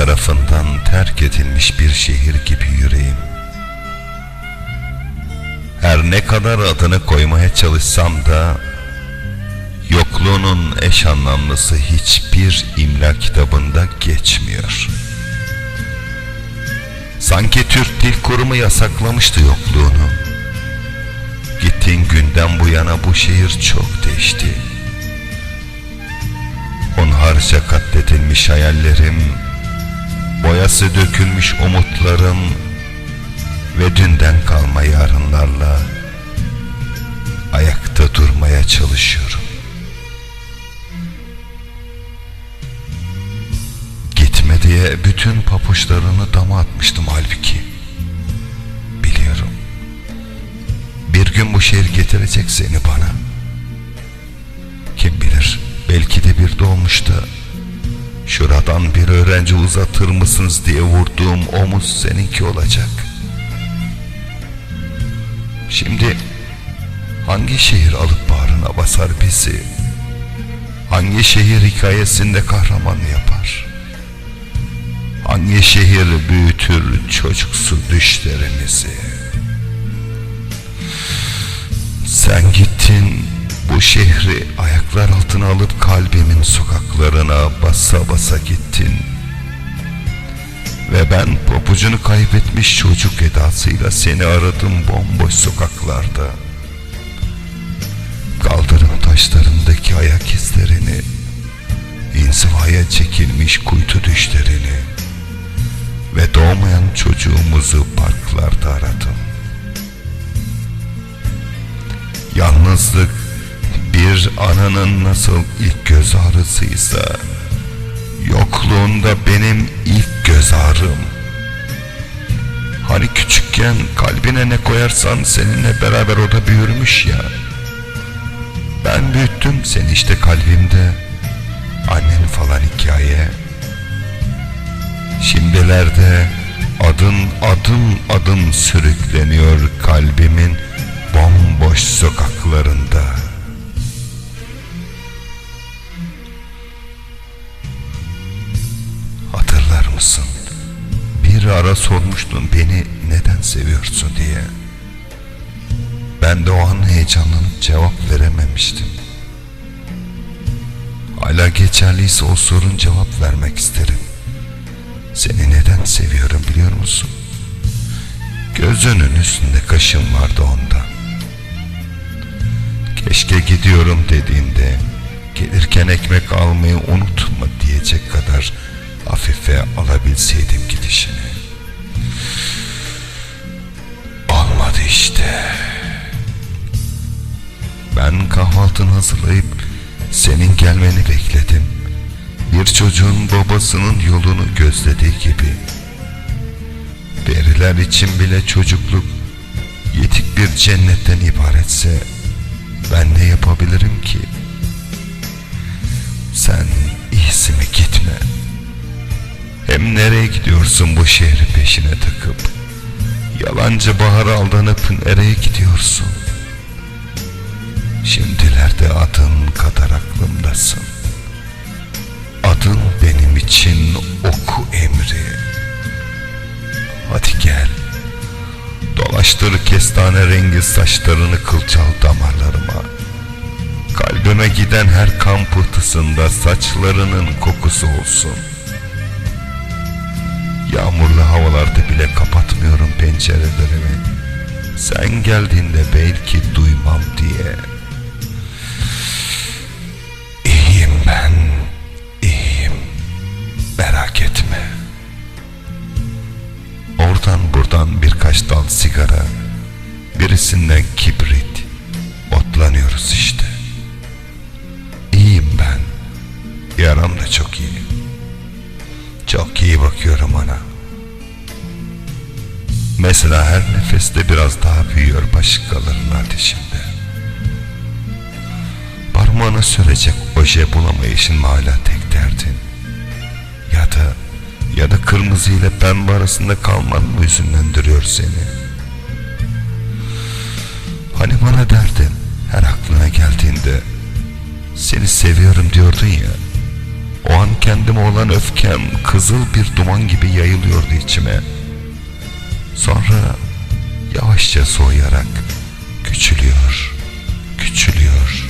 tarafından terk edilmiş bir şehir gibi yüreğim. Her ne kadar adını koymaya çalışsam da yokluğunun eş anlamlısı hiçbir imla kitabında geçmiyor. Sanki Türk Dil Kurumu yasaklamıştı yokluğunu. Gittiğin günden bu yana bu şehir çok değişti. Hunharca katledilmiş hayallerim, boyası dökülmüş umutlarım ve dünden kalma yarınlarla ayakta durmaya çalışıyorum. Gitme diye bütün papuçlarını dama atmıştım halbuki. Biliyorum. Bir gün bu şehir getirecek seni bana. Kim bilir belki de bir doğmuşta şuradan bir öğrenci uzatır mısınız diye vurduğum omuz seninki olacak. Şimdi hangi şehir alıp bağrına basar bizi? Hangi şehir hikayesinde kahraman yapar? Hangi şehir büyütür çocuksu düşlerimizi? Sen gittin bu şehri ayaklar altına alıp kalbimin sokaklarına basa basa gittin. Ve ben papucunu kaybetmiş çocuk edasıyla seni aradım bomboş sokaklarda. Kaldırım taşlarındaki ayak izlerini, inzivaya çekilmiş kuytu düşlerini ve doğmayan çocuğumuzu parklarda aradım. Yalnızlık bir ananın nasıl ilk göz ağrısıysa yokluğunda benim ilk göz ağrım. Hani küçükken kalbine ne koyarsan seninle beraber o da büyürmüş ya. Ben büyüttüm seni işte kalbimde. Annen falan hikaye. Şimdilerde adın adım adım sürükleniyor kalbimin bomboş sokaklarında. Mısın? Bir ara sormuştun beni neden seviyorsun diye. Ben de o an heyecanlanıp cevap verememiştim. Hala geçerliyse o sorun cevap vermek isterim. Seni neden seviyorum biliyor musun? Gözünün üstünde kaşım vardı ondan. Keşke gidiyorum dediğinde gelirken ekmek almayı unutma diyecek kadar hafife alabilseydim gidişini. Olmadı işte. Ben kahvaltını hazırlayıp senin gelmeni bekledim. Bir çocuğun babasının yolunu gözlediği gibi. Periler için bile çocukluk yetik bir cennetten ibaretse ben ne yapabilirim ki? Sen iyisi mi gitme. Hem nereye gidiyorsun bu şehri peşine takıp? Yalancı bahara aldanıp nereye gidiyorsun? Şimdilerde adın kadar aklımdasın. Adın benim için oku emri. Hadi gel. Dolaştır kestane rengi saçlarını kılcal damarlarıma. Kalbime giden her kan pıhtısında saçlarının kokusu olsun. Yağmurlu havalarda bile kapatmıyorum pencerelerimi. Sen geldiğinde belki duymam diye. İyiyim ben, iyiyim. Merak etme. Oradan buradan birkaç dal sigara, birisinden kibrit, otlanıyoruz işte. İyiyim ben. Yaram da çok iyi. Çok iyi bakıyorum ona. Mesela her nefeste biraz daha büyüyor başkalarının ateşinde. Parmağına sürecek oje bulamayışın mı hala tek derdin? Ya da ya da kırmızı ile pembe arasında kalman mı hüzünlendiriyor seni? Hani bana derdin her aklına geldiğinde seni seviyorum diyordun ya. O an kendime olan öfkem kızıl bir duman gibi yayılıyordu içime. Sonra yavaşça soğuyarak küçülüyor, küçülüyor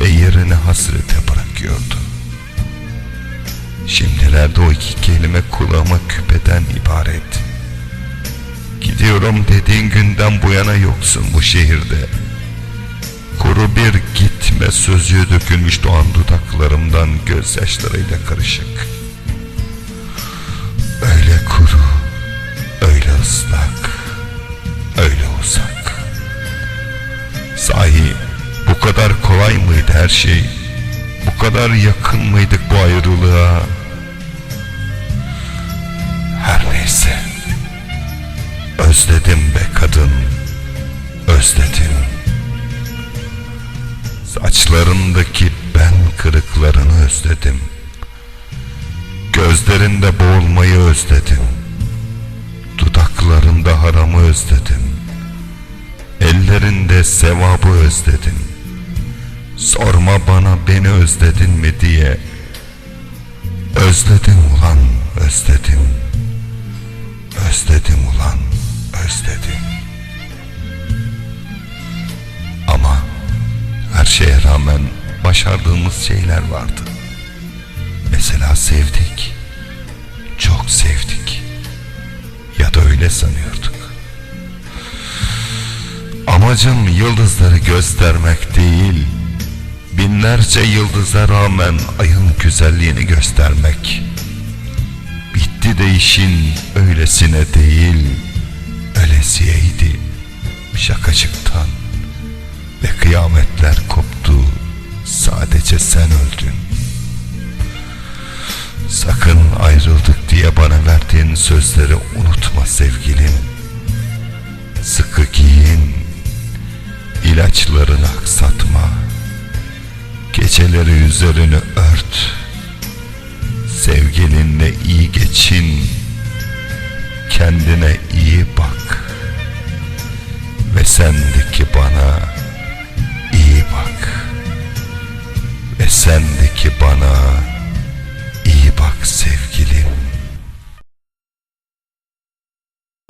ve yerini hasrete bırakıyordu. Şimdilerde o iki kelime kulağıma küpeden ibaret. Gidiyorum dediğin günden bu yana yoksun bu şehirde. Kuru bir gitme sözcüğü dökülmüş doğan dudaklarımdan gözyaşlarıyla karışık. Sahi bu kadar kolay mıydı her şey? Bu kadar yakın mıydık bu ayrılığa? Her neyse. Özledim be kadın. Özledim. Saçlarındaki ben kırıklarını özledim. Gözlerinde boğulmayı özledim. Dudaklarında haramı özledim. Ellerinde sevabı özledim. Sorma bana beni özledin mi diye. Özledim ulan özledim. Özledim ulan özledim. Ama her şeye rağmen başardığımız şeyler vardı. Mesela sevdik. Çok sevdik. Ya da öyle sanıyorduk. Amacım yıldızları göstermek değil, binlerce yıldıza rağmen ayın güzelliğini göstermek. Bitti de işin öylesine değil, öylesiyeydi şakacıktan ve kıyametler koptu, sadece sen öldün. Sakın ayrıldık diye bana verdiğin sözleri unutma sevgilim. İlaçlarını aksatma. Geceleri üzerini ört. Sevgilinle iyi geçin. Kendine iyi bak. Ve sendeki bana iyi bak. Ve sendeki bana iyi bak sevgilim.